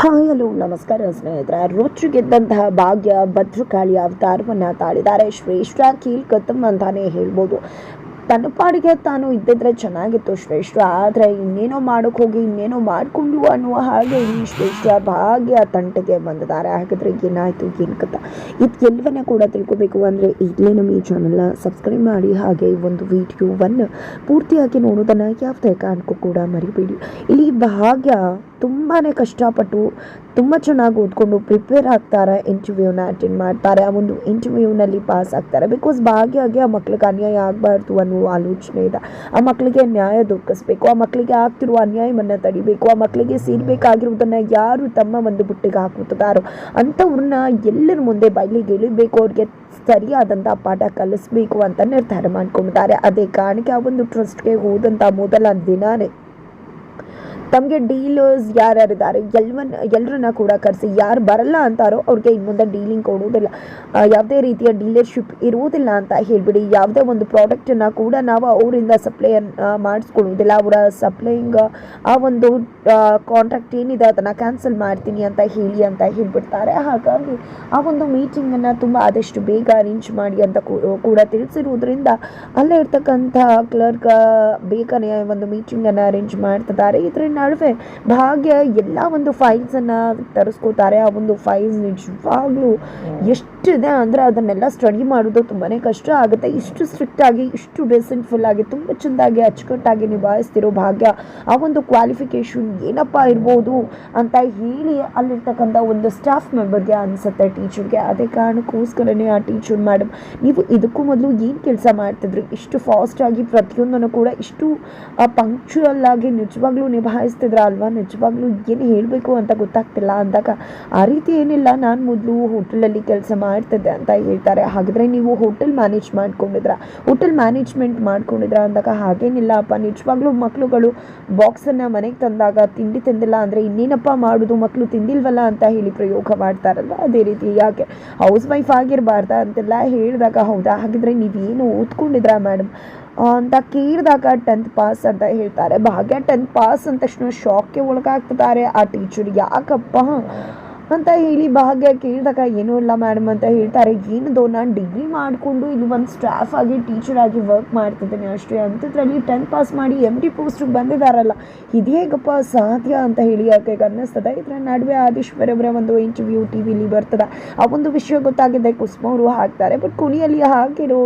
Hi hello ನಮಸ್ಕಾರ ಸ್ನೇಹಿತರೆ. ರುಚಿ ಗೆದ್ದಂತಹ ಭಾಗ್ಯ ಭದ್ರಕಾಳಿಯ ಅವತಾರವನ್ನು ತಾಳಿದ್ದಾರೆ. ಶ್ರೇಷ್ಠ ಕೀಲ್ಕತ್ತಮ್ ಅಂತಾನೆ ಹೇಳ್ಬೋದು. ತನ್ನ ಪಾಡಿಗೆ ತಾನು ಇದ್ದಿದ್ರೆ ಚೆನ್ನಾಗಿತ್ತು ಶ್ರೇಷ್ಠ. ಆದರೆ ಇನ್ನೇನೋ ಮಾಡೋಕೆ ಹೋಗಿ, ಇನ್ನೇನೋ ಮಾಡಿಕೊಂಡು ಅನ್ನುವ ಹಾಗೆ ಈ ಶ್ರೇಷ್ಠ ಭಾಗ್ಯ ತಂಟೆಗೆ ಬಂದಿದ್ದಾರೆ. ಹಾಗಿದ್ರೆ ಏನಾಯಿತು, ಏನು ಕಥ? ಇದು ಎಲ್ಲವನ್ನ ಕೂಡ ತಿಳ್ಕೊಬೇಕು ಅಂದರೆ ಈಗಲೇ ನಮ್ಮ ಈ ಚಾನಲ್ನ ಸಬ್ಸ್ಕ್ರೈಬ್ ಮಾಡಿ, ಹಾಗೆ ಈ ಒಂದು ವಿಡಿಯೋವನ್ನು ಪೂರ್ತಿಯಾಗಿ ನೋಡೋದನ್ನು ಯಾವುದೇ ಕಾರಣಕ್ಕೂ ಕೂಡ ಮರಿಬೇಡಿ. ಇಲ್ಲಿ ಭಾಗ್ಯ ತುಂಬಾ ಕಷ್ಟಪಟ್ಟು, ತುಂಬ ಚೆನ್ನಾಗಿ ಓದ್ಕೊಂಡು ಪ್ರಿಪೇರ್ ಆಗ್ತಾರೆ ಇಂಟರ್ವ್ಯೂನ ಅಟೆಂಡ್ ಮಾಡ್ತಾರೆ. ಆ ಒಂದು ಇಂಟರ್ವ್ಯೂನಲ್ಲಿ ಪಾಸ್ ಆಗ್ತಾರೆ. ಬಿಕಾಸ್ ಭಾಗ್ಯಗೆ ಆ ಮಕ್ಳಿಗೆ ಅನ್ಯಾಯ ಆಗಬಾರ್ದು ಅನ್ನುವ ಆಲೋಚನೆ ಇದೆ. ಆ ಮಕ್ಕಳಿಗೆ ನ್ಯಾಯ ದೊರಕಿಸ್ಬೇಕು. ಆ ಮಕ್ಕಳಿಗೆ ಆಗ್ತಿರುವ ಅನ್ಯಾಯವನ್ನು ತಡಿಬೇಕು. ಆ ಮಕ್ಕಳಿಗೆ ಸೇರ್ಬೇಕಾಗಿರುವುದನ್ನು ಯಾರು ತಮ್ಮ ಒಂದು ಬುಟ್ಟಿಗೆ ಹಾಕುತ್ತಾರೋ ಅಂಥವ್ರನ್ನ ಎಲ್ಲರ ಮುಂದೆ ಬಯಲಿಗೆ ಇಳಿಬೇಕು. ಅವ್ರಿಗೆ ಸರಿಯಾದಂಥ ಪಾಠ ಕಲಿಸ್ಬೇಕು ಅಂತ ನಿರ್ಧಾರ ಮಾಡ್ಕೊಂಡಿದ್ದಾರೆ. ಅದೇ ಕಾರಣಕ್ಕೆ ಆ ಒಂದು ಟ್ರಸ್ಟ್ಗೆ ಹೋದಂಥ ಮೊದಲ ದಿನಾನೇ ತಮಗೆ ಡೀಲರ್ಸ್ ಯಾರ್ಯಾರಿದ್ದಾರೆ? ಎಲ್ವನ್ನ ಎಲ್ಲರನ್ನ ಕೂಡ ಕರೆಸಿ. ಯಾರು ಬರಲ್ಲ ಅಂತಾರೋ ಅವ್ರಿಗೆ ಇನ್ನು ಮುಂದೆ ಡೀಲಿಂಗ್ ಕೊಡುವುದಿಲ್ಲ. ಯಾವುದೇ ರೀತಿಯ ಡೀಲರ್ಶಿಪ್ ಇರುವುದಿಲ್ಲ ಅಂತ ಹೇಳಿಬಿಡಿ. ಯಾವುದೇ ಒಂದು ಪ್ರಾಡಕ್ಟನ್ನು ಕೂಡ ನಾವು ಅವರಿಂದ ಸಪ್ಲೈ ಮಾಡಿಸ್ಕೊಳ್ಳುವುದಿಲ್ಲ. ಅವರ ಸಪ್ಲೈಯಿಂಗ್, ಆ ಒಂದು ಕಾಂಟ್ರಾಕ್ಟ್ ಏನಿದೆ ಅದನ್ನು ಕ್ಯಾನ್ಸಲ್ ಮಾಡ್ತೀನಿ ಅಂತ ಹೇಳಿ ಅಂತ ಹೇಳಿಬಿಡ್ತಾರೆ. ಹಾಗಾಗಿ ಆ ಒಂದು ಮೀಟಿಂಗನ್ನು ತುಂಬ ಆದಷ್ಟು ಬೇಗ ಅರೇಂಜ್ ಮಾಡಿ ಅಂತ ಕೂಡ ತಿಳಿಸಿರುವುದರಿಂದ ಅಲ್ಲೇ ಇರ್ತಕ್ಕಂಥ ಕ್ಲರ್ಕ್ ಬೇಗನೆ ಒಂದು ಮೀಟಿಂಗನ್ನು ಅರೇಂಜ್ ಮಾಡ್ತಿದ್ದಾರೆ. ಇದರ ನಡುವೆ ಭಾಗ್ಯ ಎಲ್ಲ ಒಂದು ಫೈಲ್ಸನ್ನು ತರಿಸ್ಕೋತಾರೆ. ಆ ಒಂದು ಫೈಲ್ಸ್ ನಿಜವಾಗ್ಲೂ ಎಷ್ಟಿದೆ ಅಂದರೆ ಅದನ್ನೆಲ್ಲ ಸ್ಟಡಿ ಮಾಡೋದು ತುಂಬಾ ಕಷ್ಟ ಆಗುತ್ತೆ. ಇಷ್ಟು ಸ್ಟ್ರಿಕ್ಟ್ ಆಗಿ ಇಷ್ಟು ಡಿಸೆಂಟ್ಫುಲ್ ಆಗಿ ತುಂಬ ಚೆಂದಾಗಿ ಅಚ್ಚುಕಟ್ಟಾಗಿ ನಿಭಾಯಿಸ್ತಿರೋ ಭಾಗ್ಯ ಆ ಒಂದು ಕ್ವಾಲಿಫಿಕೇಶನ್ ಏನಪ್ಪ ಇರ್ಬೋದು ಅಂತ ಹೇಳಿ ಅಲ್ಲಿರ್ತಕ್ಕಂಥ ಒಂದು ಸ್ಟಾಫ್ ಮೆಂಬರ್ಗೆ ಅನಿಸುತ್ತೆ ಟೀಚರ್ಗೆ ಅದೇ ಕಾರಣಕ್ಕೋಸ್ಕರನೇ ಆ ಟೀಚರ್ ಮೇಡಮ್ ನೀವು ಇದಕ್ಕೂ ಮೊದಲು ಏನು ಕೆಲಸ ಮಾಡ್ತಿದ್ರು? ಇಷ್ಟು ಫಾಸ್ಟಾಗಿ ಪ್ರತಿಯೊಂದನ್ನು ಕೂಡ ಇಷ್ಟು ಪಂಕ್ಚುಯಲ್ ಆಗಿ ನಿಜವಾಗ್ಲೂ ನಿಭಾಯಿಸ್ತಿದ್ರ ಅಲ್ವಾ? ನಿಜವಾಗ್ಲೂ ಏನು ಹೇಳಬೇಕು ಅಂತ ಗೊತ್ತಾಗ್ತಿಲ್ಲ. ಅಂದಾಗ, ಆ ರೀತಿ ಏನಿಲ್ಲ. ನಾನು ಮೊದಲು ಹೋಟೆಲಲ್ಲಿ ಕೆಲಸ ಮಾಡ್ತಿದ್ದೆ ಅಂತ ಹೇಳ್ತಾರೆ. ಹಾಗಾದರೆ ನೀವು ಹೋಟೆಲ್ ಮ್ಯಾನೇಜ್ ಮಾಡ್ಕೊಂಡಿದ್ರ? ಹೋಟೆಲ್ ಮ್ಯಾನೇಜ್ಮೆಂಟ್ ಮಾಡ್ಕೊಂಡಿದ್ರ? ಅಂದಾಗ, ಹಾಗೇನಿಲ್ಲ ಅಪ್ಪ. ನಿಜವಾಗ್ಲೂ ಮಕ್ಕಳುಗಳು ಬಾಕ್ಸನ್ನು ಮನೆಗೆ ತಂದಾಗ ತಿಂಡಿ ತಿಂದಿಲ್ಲ ಅಂದರೆ ಇನ್ನೇನಪ್ಪ ಮಾಡೋದು? ಮಕ್ಕಳು ತಿಂದಿಲ್ವಲ್ಲ ಅಂತ ಹೇಳಿ ಪ್ರಯೋಗ ಮಾಡ್ತಾರಲ್ಲ ಅದೇ ರೀತಿ ಯಾಕೆ? ಹೌಸ್ ವೈಫ್ ಆಗಿರಬಾರ್ದ ಅಂತೆಲ್ಲ ಹೇಳಿದಾಗ, ಹೌದಾ? ಹಾಗಿದ್ರೆ ನೀವೇನು ಓದ್ಕೊಂಡಿದ್ರಾ ಮೇಡಮ್ ಅಂತ ಕೇಳಿದಾಗ ಟೆಂತ್ ಪಾಸ್ ಅಂತ ಹೇಳ್ತಾರೆ. ಭಾಗ್ಯ ಟೆಂತ್ ಪಾಸ್ ಅಂದ ತಕ್ಷಣ ಶಾಕ್ಗೆ ಒಳಗಾಗ್ತಿದ್ದಾರೆ ಆ ಟೀಚರ್ ಯಾಕಪ್ಪ ಅಂತ ಹೇಳಿ ಭಾಗ್ಯ ಕೇಳಿದಾಗ, ಏನೂ ಇಲ್ಲ ಮೇಡಮ್ ಅಂತ ಹೇಳ್ತಾರೆ. ಏನದು? ನಾನು ಡಿಗ್ರಿ ಮಾಡಿಕೊಂಡು ಇಲ್ಲಿ ಒಂದು ಸ್ಟಾಫ್ ಆಗಿ ಟೀಚರ್ ಆಗಿ ವರ್ಕ್ ಮಾಡ್ತಿದ್ದೇನೆ ಅಷ್ಟೇ. ಅಂಥದ್ರಲ್ಲಿ ಟೆಂತ್ ಪಾಸ್ ಮಾಡಿ ಎಂ ಡಿ ಪೋಸ್ಟಿಗೆ ಬಂದಿದ್ದಾರಲ್ಲ, ಇದು ಸಾಧ್ಯ? ಅಂತ ಹೇಳಿ ಯಾಕೆ ಅನ್ನಿಸ್ತದೆ. ಇದರ ನಡುವೆ ಅವರ ಒಂದು ಇಂಟರ್ವ್ಯೂ ಟಿ ವಿಲಿ ಬರ್ತದೆ. ಆ ಒಂದು ವಿಷಯ ಗೊತ್ತಾಗಿದೆ ಕುಸುಮ ಅವರು ಹಾಕ್ತಾರೆ. ಬಟ್ ಕೊನೆಯಲ್ಲಿ ಹಾಕಿರೋ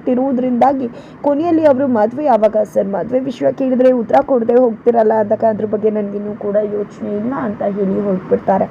ಹಾಕ್ತಿರುವುದರಿಂದಾಗಿ ಕೊನೆಯಲ್ಲಿ ಅವರು ಮದುವೆ ಯಾವಾಗ ಸರ್ ಮದುವೆ ವಿಷಯ ಕೇಳಿದ್ರೆ ಉತ್ತರ ಕೊಡದೆ ಹೋಗ್ತಿರಲ್ಲ ಅಂದಾಗ ಅದ್ರ ಬಗ್ಗೆ ನನಗಿನ್ನೂ ಕೂಡ ಯೋಚನೆ ಇಲ್ಲ ಅಂತ ಹೇಳಿ ಹೊರಟ್ಬಿಡ್ತಾರೆ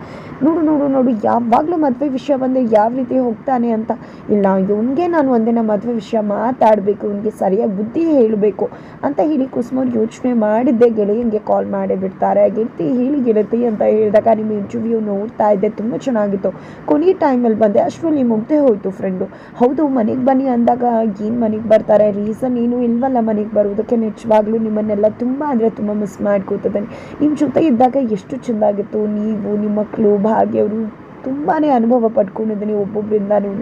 ನೋಡು ನೋಡು ನೋಡು, ಯಾವಾಗಲೂ ಮದುವೆ ವಿಷಯ ಬಂದರೆ ಯಾವ ರೀತಿ ಹೋಗ್ತಾನೆ ಅಂತ ಇಲ್ಲ, ಇವನಿಗೆ ನಾನು ಒಂದಿನ ಮದುವೆ ವಿಷಯ ಮಾತಾಡಬೇಕು, ಇವನಿಗೆ ಸರಿಯಾಗಿ ಬುದ್ಧಿ ಹೇಳಬೇಕು ಅಂತ ಹೇಳಿ ಕುಸುಮವ್ರು ಯೋಚನೆ ಮಾಡಿದ್ದೆ. ಗೆಳೆಯಂಗೆ ಕಾಲ್ ಮಾಡಿ ಬಿಡ್ತಾರೆ, ಗೆಳತಿ ಹೇಳಿ ಗೆಳತಿ ಅಂತ ಹೇಳಿದಾಗ ನಿಮ್ಮ ಇಂಟರ್ವ್ಯೂ ನೋಡ್ತಾ ಇದ್ದೆ, ತುಂಬ ಚೆನ್ನಾಗಿತ್ತು. ಕೊನೆ ಟೈಮಲ್ಲಿ ಬಂದೆ ಅಷ್ಟರಲ್ಲಿ ಮುಗ್ದೆ ಹೋಯಿತು ಫ್ರೆಂಡು ಹೌದು, ಮನೆಗೆ ಬನ್ನಿ ಅಂದಾಗ ಏನು ಮನೆಗೆ ಬರ್ತಾರೆ? ರೀಸನ್ ಏನು ಇಲ್ವಲ್ಲ ಮನೆಗೆ ಬರುವುದಕ್ಕೆ ನಿಜವಾಗ್ಲೂ ನಿಮ್ಮನ್ನೆಲ್ಲ ತುಂಬ ಅಂದರೆ ತುಂಬ ಮಿಸ್ ಮಾಡ್ಕೋತಿದ್ದೇನೆ ನಿಮ್ಮ ಜೊತೆ ಇದ್ದಾಗ ಎಷ್ಟು ಚೆಂದಾಗಿತ್ತು ನೀವು ನಿಮ್ಮ ಮಕ್ಕಳು ಭಾಗ್ಯವರು ತುಂಬಾ ಅನುಭವ ಪಡ್ಕೊಂಡಿದ್ದೀನಿ ನೀವು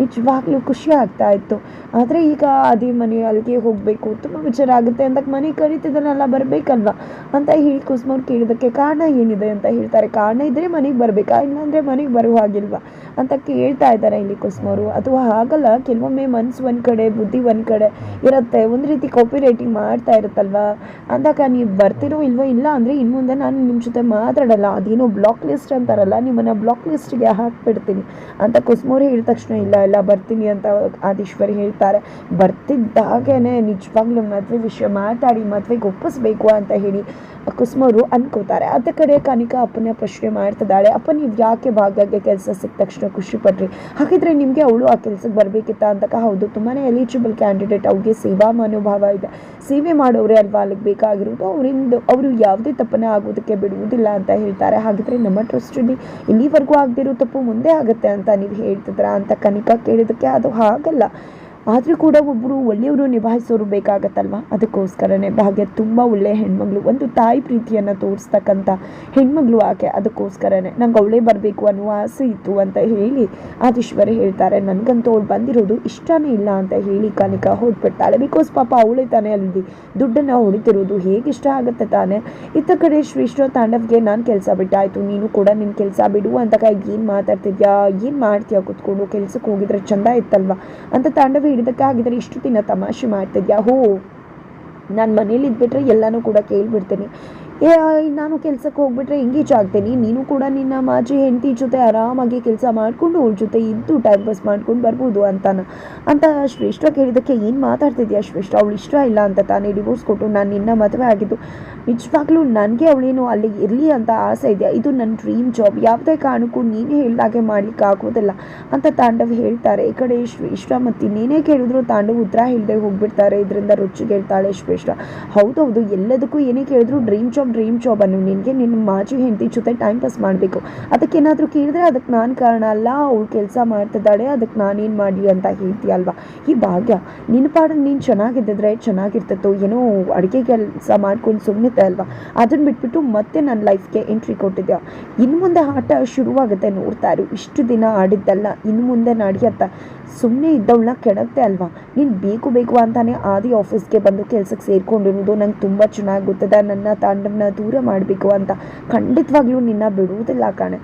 ನಿಜವಾಗ್ಲೂ ಖುಷಿ ಆಗ್ತಾ ಇತ್ತು. ಆದರೆ ಈಗ ಅದೇ ಮನೆ ಅಲ್ಲಿಗೆ ಹೋಗಬೇಕು, ತುಂಬ ವಿಚಾರ ಆಗುತ್ತೆ ಅಂದಾಗ ಮನೆ ಕರೀತಿದ್ದನ್ನೆಲ್ಲ ಬರಬೇಕಲ್ವ? ಅಂತ ಹೇಳಿ ಕುಸುಮವ್ರು ಕೇಳಿದ್ದಕ್ಕೆ ಕಾರಣ ಏನಿದೆ ಅಂತ ಹೇಳ್ತಾರೆ. ಕಾರಣ ಇದ್ದರೆ ಮನೆಗೆ ಬರಬೇಕಾ? ಇಲ್ಲಾಂದರೆ ಮನೆಗೆ ಬರುವ ಹಾಗಿಲ್ವಾ? ಅಂತ ಕೇಳ್ತಾ ಇದ್ದಾರೆ ಇಲ್ಲಿ ಕುಸುಮವರು ಅಥವಾ ಹಾಗಲ್ಲ, ಕೆಲವೊಮ್ಮೆ ಮನಸ್ಸು ಒಂದು ಕಡೆ, ಬುದ್ಧಿ ಒಂದು ಕಡೆ ಇರುತ್ತೆ. ಒಂದು ರೀತಿ ಕಾಪಿ ರೈಟಿಂಗ್ ಮಾಡ್ತಾ ಇರುತ್ತಲ್ವಾ? ಅಂದಾಗ ನೀವು ಬರ್ತಿರೋ ಇಲ್ವೋ ಇಲ್ಲ ಅಂದರೆ ಇನ್ನು ಮುಂದೆ ನಾನು ನಿಮ್ಮ ಜೊತೆ ಮಾತಾಡಲ್ಲ. ಅದೇನೋ ಬ್ಲಾಕ್ ಲಿಸ್ಟ್ ಅಂತಾರಲ್ಲ, ನಿಮ್ಮನ್ನು ಬ್ಲಾಕ್ ಲಿಸ್ಟ್ಗೆ ಹಾಕ್ಬಿಡ್ತೀನಿ ಅಂತ ಕುಸ್ಮೋರಿ ಹೇಳಿದ ತಕ್ಷಣ ಇಲ್ಲ ಇಲ್ಲ, ಬರ್ತೀನಿ ಅಂತ ಆದೀಶ್ವರಿ ಹೇಳ್ತಾರೆ. ಬರ್ತಿದ್ದಾಗೇನೆ ನಿಜವಾಗ್ಲೂ ಮದುವೆ ವಿಷಯ ಮಾತಾಡಿ, ಮದುವೆಗೆ ಒಪ್ಪಿಸ್ಬೇಕು ಅಂತ ಹೇಳಿ ಕುಸುಮವರು ಅನ್ಕೋತಾರೆ. ಅದ ಕಡೆ ಕನಿಕಾ ಅಪ್ಪನ ಪ್ರಶ್ನೆ ಮಾಡ್ತಿದ್ದಾಳೆ. ಅಪ್ಪ ನೀವು ಯಾಕೆ ಭಾಗ್ಯಕ್ಕೆ ಕೆಲಸ ಸಿಕ್ಕ ತಕ್ಷಣ ಖುಷಿ ಪಟ್ರಿ? ಹಾಗಿದ್ರೆ ನಿಮಗೆ ಅವಳು ಆ ಕೆಲಸಕ್ಕೆ ಬರಬೇಕಿತ್ತ ಅಂತಕ ಹೌದು. ತುಂಬಾ ಎಲಿಜಿಬಲ್ ಕ್ಯಾಂಡಿಡೇಟ್ ಅವ್ರಿಗೆ ಸೇವಾ ಮನೋಭಾವ ಇದೆ. ಸೇವೆ ಮಾಡೋರೇ ಅಲ್ವಾ ಅಲ್ಲಿಗೆ ಬೇಕಾಗಿರೋದು? ಅವರಿಂದ, ಅವರು ಯಾವುದೇ ತಪ್ಪನ್ನ ಆಗೋದಕ್ಕೆ ಬಿಡುವುದಿಲ್ಲ ಅಂತ ಹೇಳ್ತಾರೆ. ಹಾಗಿದ್ರೆ ನಮ್ಮ ಟ್ರಸ್ಟಲ್ಲಿ ಇಲ್ಲಿವರೆಗೂ ಆಗದಿರೋ ತಪ್ಪು ಮುಂದೆ ಆಗುತ್ತೆ ಅಂತ ನೀವು ಹೇಳ್ತಿದ್ರ ಅಂತ ಕನಿಕಾ ಕೇಳಿದಕ್ಕೆ ಅದು ಹಾಗಲ್ಲ. ಆದರೂ ಕೂಡ ಒಬ್ಬರು ಒಳ್ಳೆಯವರು ನಿಭಾಯಿಸೋರು ಬೇಕಾಗತ್ತಲ್ವ? ಅದಕ್ಕೋಸ್ಕರನೇ ಭಾಗ್ಯ ತುಂಬ ಒಳ್ಳೆಯ ಹೆಣ್ಮಗಳು. ಒಂದು ತಾಯಿ ಪ್ರೀತಿಯನ್ನು ತೋರಿಸ್ತಕ್ಕಂಥ ಹೆಣ್ಮಗಳು ಆಕೆ. ಅದಕ್ಕೋಸ್ಕರನೇ ನಂಗೆ ಅವಳೇ ಬರಬೇಕು ಅನ್ನುವ ಆಸೆ ಇತ್ತು ಅಂತ ಹೇಳಿ ಆದೀಶ್ವರಿ ಹೇಳ್ತಾರೆ. ನನಗಂತೂ ಅವಳು ಬಂದಿರೋದು ಇಷ್ಟನೇ ಇಲ್ಲ ಅಂತ ಹೇಳಿ ಕನಿಕಾ ಹೊರಟ್ಬಿಡ್ತಾಳೆ ಬಿಕಾಸ್ ಪಾಪ ಅವಳೇ ತಾನೇ ಅಲ್ಲಿ ದುಡ್ಡನ್ನು ಹೊಡಿತಿರೋದು ಹೇಗೆ ಇಷ್ಟ ಆಗುತ್ತೆ ತಾನೇ? ಇತ್ತ ಕಡೆ ಶ್ರೀಷ್ಠ ತಾಂಡವ್ಗೆ ನಾನು ಕೆಲಸ ಬಿಟ್ಟಾಯಿತು. ನೀನು ಕೂಡ ನಿನ್ನ ಕೆಲಸ ಬಿಡು ಅಂತ ಕೈ ಏನು ಮಾತಾಡ್ತಿದ್ಯಾ? ಏನು ಮಾಡ್ತೀಯಾ ಕುತ್ಕೊಂಡು ಕೆಲಸಕ್ಕೆ ಹೋಗಿದ್ರೆ ಚಂದ ಇತ್ತಲ್ವಾ? ಅಂತ ತಾಂಡವ ಹಿಡಿದಕ್ಕೆ ಆಗಿದ್ರೆ ಇಷ್ಟು ದಿನ ತಮಾಷೆ ಮಾಡ್ತಿದ್ಯಾ? ಹೋ. ನಾನು ಮನೇಲಿ ಇದ್ಬಿಟ್ರೆ ಎಲ್ಲನೂ ಕೂಡ ಕೇಳಿಬಿಡ್ತೀನಿ. ನಾನು ಕೆಲ್ಸಕ್ಕೆ ಹೋಗ್ಬಿಟ್ರೆ ಎಂಗೇಜ್ ಆಗ್ತೀನಿ ನೀನು ಕೂಡ ನಿನ್ನ ಮಾಜಿ ಹೆಂಡತಿ ಜೊತೆ ಆರಾಮಾಗಿ ಕೆಲಸ ಮಾಡಿಕೊಂಡು ಅವ್ರ ಜೊತೆ ಇದ್ದು ಟೈಮ್ ಪಾಸ್ ಮಾಡ್ಕೊಂಡು ಬರ್ಬೋದು ಅಂತಾನ. ಅಂತ ಶ್ರೇಷ್ಠ ಕೇಳಿದ್ದಕ್ಕೆ ಏನು ಮಾತಾಡ್ತಿದ್ಯಾ ಶ್ರೇಷ್ಠ? ಅವಳು ಇಷ್ಟ ಇಲ್ಲ ಅಂತ ತಾನೇ ಡಿವೋರ್ಸ್ ಕೊಟ್ಟು ನಾನು ನಿನ್ನ ಮದುವೆ ಆಗಿದ್ದು. ನಿಜವಾಗ್ಲೂ ನನಗೆ ಅವಳೇನು ಅಲ್ಲಿ ಇರಲಿ ಅಂತ ಆಸೆ ಇದೆಯಾ ಇದು ನನ್ನ ಡ್ರೀಮ್ ಜಾಬ್ ಯಾವುದೇ ಕಾರಣಕ್ಕೂ ನೀನು ಹೇಳ್ದಾಗೆ ಮಾಡ್ಲಿಕ್ಕೆ ಆಗೋದಿಲ್ಲ ಅಂತ ತಾಂಡವ್ ಹೇಳ್ತಾರೆ. ಈ ಕಡೆ ಶ್ರೇಷ್ಠ ಮತ್ತು ಇನ್ನೇನೇ ಕೇಳಿದ್ರು ತಾಂಡವ್ ಉತ್ತರ ಹೇಳದೆ ಹೋಗ್ಬಿಡ್ತಾರೆ. ಇದರಿಂದ ರುಚಿಗೆ ಹೇಳ್ತಾಳೆ ಶ್ರೇಷ್ಠ. ಹೌದೌದು, ಎಲ್ಲದಕ್ಕೂ ಏನೇ ಕೇಳಿದ್ರು ಡ್ರೀಮ್ ಜಾಬ್ ಡ್ರೀಮ್ ಜಾಬ್ ಅನ್ನು ನಿನಗೆ ನಿನ್ನ ಮಾಜಿ ಹೆಂಡತಿ ಜೊತೆ ಟೈಮ್ ಪಾಸ್ ಮಾಡಬೇಕು. ಅದಕ್ಕೇನಾದರೂ ಕೇಳಿದ್ರೆ ಅದಕ್ಕೆ ನಾನು ಕಾರಣ ಅಲ್ಲ, ಅವಳು ಕೆಲಸ ಮಾಡ್ತಿದ್ದಾಳೆ, ಅದಕ್ಕೆ ನಾನೇನು ಮಾಡಿ ಅಂತ ಹೇಳ್ತೀಯಲ್ವಾ? ಈ ಭಾಗ್ಯ, ನಿನ್ನ ಪಾಡು ನೀನು ಚೆನ್ನಾಗಿದ್ದಿದ್ರೆ ಚೆನ್ನಾಗಿರ್ತಿತ್ತು. ಏನೋ ಅಡುಗೆ ಕೆಲಸ ಮಾಡ್ಕೊಂಡು ಸುಮ್ಮನೆ ಅಲ್ವಾ? ಅದನ್ನು ಬಿಟ್ಬಿಟ್ಟು ಮತ್ತೆ ನನ್ನ ಲೈಫ್ಗೆ ಎಂಟ್ರಿ ಕೊಟ್ಟಿದ್ಯಾ? ಇನ್ನು ಮುಂದೆ ಆಟ ಶುರುವಾಗುತ್ತೆ ನೋಡ್ತಾ ಇರು. ಇಷ್ಟು ದಿನ ಆಡಿದ್ದಲ್ಲ, ಇನ್ನು ಮುಂದೆ ನಡೆಯತ್ತ. ಸುಮ್ಮನೆ ಇದ್ದವಳನ್ನ ಕೆಡಕ್ತೆ ಅಲ್ವಾ? ನೀನು ಬೇಕು ಬೇಕು ಅಂತಾನೆ ಆದಿ ಆಫೀಸ್ಗೆ ಬಂದು ಕೆಲಸಕ್ಕೆ ಸೇರ್ಕೊಂಡಿರೋದು ನಂಗೆ ತುಂಬ ಚೆನ್ನಾಗಿ ಗೊತ್ತದ. ನನ್ನ ತಾಂಡವನ್ನ ದೂರ ಮಾಡಬೇಕು ಅಂತ ಖಂಡಿತವಾಗ್ಲೂ ನಿನ್ನ ಬಿಡುವುದಿಲ್ಲ ಕಾಣೆ.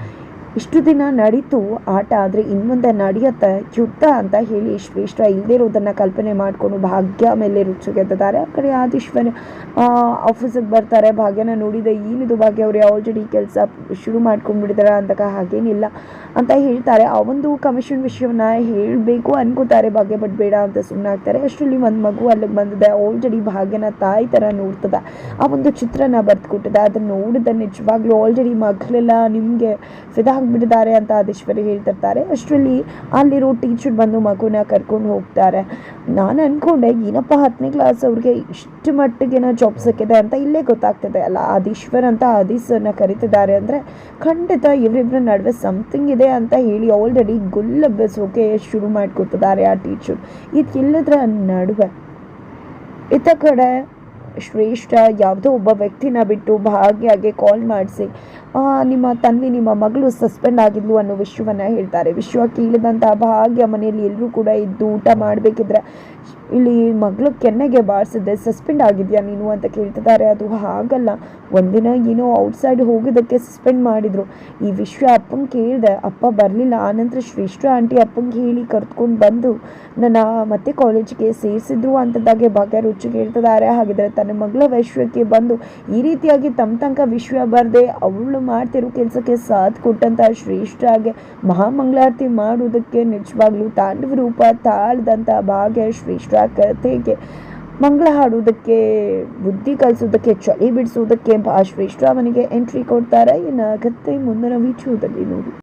ಇಷ್ಟು ದಿನ ನಡೀತು, ಆಟ ಆದರೆ ಇನ್ಮುಂದೆ ನಡೆಯುತ್ತೆ, ಯುದ್ಧ ಅಂತ ಹೇಳಿ ಶ್ರೇಷ್ಠ ಇಲ್ಲದೇ ಇರೋದನ್ನು ಕಲ್ಪನೆ ಮಾಡಿಕೊಂಡು ಭಾಗ್ಯ ಮೇಲೆ ರುಚಿ ಗೆದ್ದಿದ್ದಾರೆ ಆ ಕಡೆ ಆದೀಶ್ವರ ಆಫೀಸಿಗೆ ಬರ್ತಾರೆ. ಭಾಗ್ಯನ ನೋಡಿದೆ, ಏನಿದು ಭಾಗ್ಯ ಅವ್ರು ಆಲ್ರೆಡಿ ಕೆಲಸ ಶುರು ಮಾಡ್ಕೊಂಡ್ಬಿಟ್ಟಿದ್ದಾರೆ ಅಂತಕ ಹಾಗೇನಿಲ್ಲ. ಅಂತ ಹೇಳ್ತಾರೆ. ಆ ಒಂದು ಕಮಿಷನ್ ವಿಷಯವನ್ನ ಹೇಳಬೇಕು ಅನ್ಕೋತಾರೆ. ಭಾಗ್ಯ ಬಟ್ ಬೇಡ ಅಂತ ಸುಮ್ಮನೆ ಆಗ್ತಾರೆ ಅಷ್ಟರಲ್ಲಿ ಒಂದು ಮಗು ಅಲ್ಲಿಗೆ ಬಂದಿದೆ. ಆಲ್ರೆಡಿ ಭಾಗ್ಯನ ತಾಯಿ ಥರ ನೋಡ್ತದೆ. ಆ ಒಂದು ಚಿತ್ರನ ಬರೆದುಕೊಟ್ಟಿದೆ. ಅದನ್ನು ನೋಡಿದ ನಿಜವಾಗ್ಲೂ ಆಲ್ರೆಡಿ ಮಕ್ಕಳೆಲ್ಲ ನಿಮಗೆ ಫಿದಾ ಆಗಿಬಿಟ್ಟಿದ್ದಾರೆ ಅಂತ ಆದೇಶ್ವರಿ ಹೇಳ್ತಿರ್ತಾರೆ. ಅಷ್ಟರಲ್ಲಿ ಅಲ್ಲಿರೋ ಟೀಚರ್ ಬಂದು ಮಗುನ ಕರ್ಕೊಂಡು ಹೋಗ್ತಾರೆ. ನಾನು ಅಂದ್ಕೊಂಡೆ ಏನಪ್ಪ ಹತ್ತನೇ ಕ್ಲಾಸ್ ಅವ್ರಿಗೆ ಇಷ್ಟು ಮಟ್ಟಿಗೆನ ಜಾಬ್ ಸಿಕ್ಕಿದೆ ಅಂತ ಇಲ್ಲೇ ಗೊತ್ತಾಗ್ತದೆ. ಅಲ್ಲ, ಆದೀಶ್ವರ್ ಅಂತ ಆದೀಸನ್ನ ಕರಿತಿದ್ದಾರೆ ಅಂದರೆ ಖಂಡಿತ ಇವರಿಬ್ಬರ ನಡುವೆ ಸಮಥಿಂಗ್ ಇದೆ ಅಂತ ಹೇಳಿ ಆಲ್ರೆಡಿ ಗುಲ್ಲಬ್ಬಿಸೋಕೆ ಶುರು ಮಾಡ್ಕೊತಿದ್ದಾರೆ ಆ ಟೀಚರ್ ಇದಕ್ಕಿಲ್ಲದ್ರ ನಡುವೆ ಇತ್ತ ಕಡೆ ಶ್ರೇಷ್ಠ ಯಾವುದೋ ಒಬ್ಬ ವ್ಯಕ್ತಿನ ಬಿಟ್ಟು ಭಾಗ್ಯಗೆ ಕಾಲ್ ಮಾಡಿಸಿ ನಿಮ್ಮ ತಂದೆ, ನಿಮ್ಮ ಮಗಳು ಸಸ್ಪೆಂಡ್ ಆಗಿದ್ಲು ಅನ್ನೋ ವಿಷಯವನ್ನು ಹೇಳ್ತಾರೆ. ವಿಶ್ವ ಕೇಳಿದಂಥ ಭಾಗ್ಯ ಮನೆಯಲ್ಲಿ ಎಲ್ಲರೂ ಕೂಡ ಇದ್ದು ಊಟ ಮಾಡಬೇಕಿದ್ರೆ ಇಲ್ಲಿ ಮಗಳು ಕೆನ್ನೆಗೆ ಬಾರಿಸಿದ್ದೆ ಸಸ್ಪೆಂಡ್ ಆಗಿದೆಯಾ ನೀನು ಅಂತ ಕೇಳ್ತಿದ್ದಾರೆ. ಅದು ಹಾಗಲ್ಲ. ಒಂದಿನ ಏನೋ ಔಟ್ಸೈಡ್ ಹೋಗಿದ್ದಕ್ಕೆ ಸಸ್ಪೆಂಡ್ ಮಾಡಿದರು. ಈ ವಿಶ್ವ ಅಪ್ಪಂಗೆ ಕೇಳಿದೆ, ಅಪ್ಪ ಬರಲಿಲ್ಲ. ಆನಂತರ ಶ್ರೇಷ್ಠ ಆಂಟಿ ಅಪ್ಪಂಗೆ ಹೇಳಿ ಕರ್ತ್ಕೊಂಡು ಬಂದು ನನ್ನ ಮತ್ತೆ ಕಾಲೇಜಿಗೆ ಸೇರಿಸಿದ್ರು ಅಂತದಾಗೆ ಭಾಗ್ಯ ರುಚಿ ಕೇಳ್ತಿದ್ದಾರೆ. ಹಾಗಿದ್ರೆ ತನ್ನ ಮಗಳ ವಿಶ್ವಕ್ಕೆ ಬಂದು ಈ ರೀತಿಯಾಗಿ ತಮ್ಮ ತನಕ ವಿಶ್ವ ಬರದೆ, ಅವಳು ಮಾಡ್ತಿರೋ ಕೆಲಸಕ್ಕೆ ಸಾಥ್ ಕೊಟ್ಟಂತ ಶ್ರೇಷ್ಠಾಗೆ ಮಹಾಮಂಗಳಾರತಿ ಮಾಡುವುದಕ್ಕೆ ನಿಜವಾಗ್ಲೂ ತಾಂಡವ ರೂಪ ತಾಳ್ದಂಥ ಭಾಗ್ಯ ಶ್ರೇಷ್ಠ ಕಥೆಗೆ. ಮಂಗಳ ಹಾಡುವುದಕ್ಕೆ, ಬುದ್ಧಿ ಕಲಿಸೋದಕ್ಕೆ ಚಳಿ ಬಿಡಿಸೋದಕ್ಕೆ ಶ್ರೇಷ್ಠ ಅವನಿಗೆ ಎಂಟ್ರಿ ಕೊಡ್ತಾರೆ. ಇನ್ನು ಕತ್ತೆ ಮುಂದಿನ ವಿಚಾರದಲ್ಲಿ ನೋಡಿ.